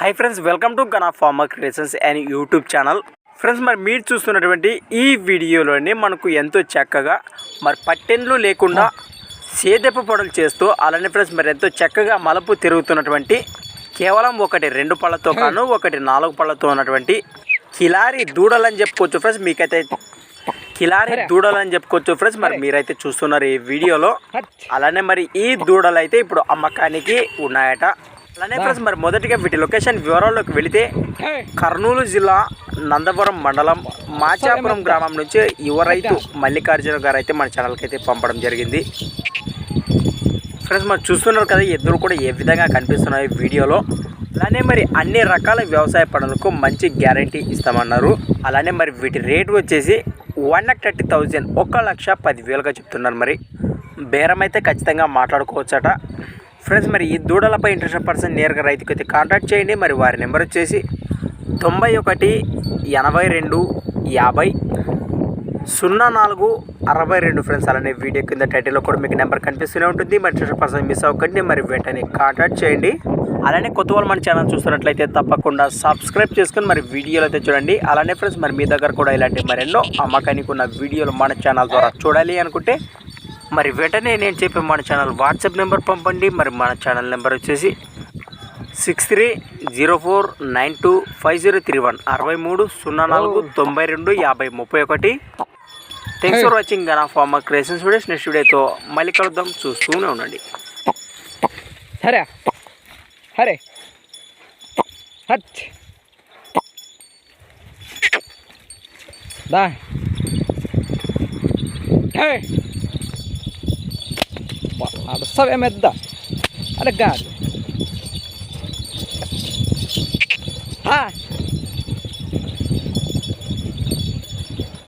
Hi friends welcome to Gana farmer creations and YouTube channel friends మరి మీరు చూస్తున్నటువంటి ఈ వీడియోలోని మనకు ఎంతో చక్కగా మరి పట్టెన్లు లేకుండా సేదెప్ప పొడలు చేస్తూ అలానే ఫ్రెండ్స్ మరి ఎంతో చక్కగా మలుపు తిరుగుతున్నటువంటి కేవలం ఒకటి రెండు పళ్ళతో కాను ఒకటి నాలుగు పళ్ళతో ఉన్నటువంటి కిలారి దూడలని చెప్పుకోవచ్చు ఫ్రెండ్స్ మీకైతే కిలారి దూడలని చెప్పుకోవచ్చు ఫ్రెండ్స్ మరి మీరైతే చూస్తున్నారు ఈ వీడియోలో. అలానే మరి ఈ దూడలు అయితే ఇప్పుడు అమ్మకానికి ఉన్నాయట. అలానే ఫ్రెండ్స్ మరి మొదటిగా వీటి లొకేషన్ వివరాల్లోకి వెళితే కర్నూలు జిల్లా నందపురం మండలం మాచాపురం గ్రామం నుంచి యువ రైతు మల్లికార్జున గారు అయితే మన ఛానల్కి అయితే పంపడం జరిగింది. ఫ్రెండ్స్ మరి చూస్తున్నారు కదా ఎద్దులు కూడా ఏ విధంగా కనిపిస్తున్నాయి వీడియోలో. అలానే మరి అన్ని రకాల వ్యవసాయ పనులకు మంచి గ్యారంటీ ఇస్తామన్నారు. అలానే మరి వీటి రేటు వచ్చేసి వన్ లాక్ థర్టీ థౌజండ్ ఒక లక్ష పదివేలుగా చెప్తున్నారు మరి. బేరం అయితే ఖచ్చితంగా మాట్లాడుకోవచ్చట. ఫ్రెండ్స్ మరి ఈ దూడలపై ఇంట్రెస్ట్ పర్సన్ నేరుగా రైతుకి అయితే కాంటాక్ట్ చేయండి. మరి వారి నెంబర్ వచ్చేసి తొంభై ఒకటి ఎనభై రెండు యాభై సున్నా నాలుగు అరవై రెండు. ఫ్రెండ్స్ అలానే వీడియో కింద టైటిల్లో కూడా మీకు నెంబర్ కనిపిస్తూనే ఉంటుంది. మరి ఇంట్రెస్ట్ పర్సన్ మిస్ అవ్వకండి. మరి వెంటనే కాంటాక్ట్ చేయండి. అలానే కొత్త వాళ్ళు మన ఛానల్ చూస్తున్నట్లయితే తప్పకుండా సబ్స్క్రైబ్ చేసుకొని మరి వీడియోలు అయితే చూడండి. అలానే ఫ్రెండ్స్ మరి మీ దగ్గర కూడా ఇలాంటి మరెన్నో అమ్మకానికి ఉన్న వీడియోలు మన ఛానల్ ద్వారా చూడాలి అనుకుంటే మరి వెంటనే నేను చెప్పే మన ఛానల్ వాట్సాప్ నెంబర్ పంపండి. మరి మన ఛానల్ నెంబర్ వచ్చేసి six three zero four nine two five zero three one అరవై మూడు సున్నా నాలుగు తొంభై రెండు యాభై ముప్పై ఒకటి. Thanks for watching Gana farmer creations videos next వీడియోతో మళ్ళీ కలుద్దాం. చూస్తూనే ఉండండి. హరే. హరే. హచ్ దా. హే Nada, sabe a é medida? Olha. Ah!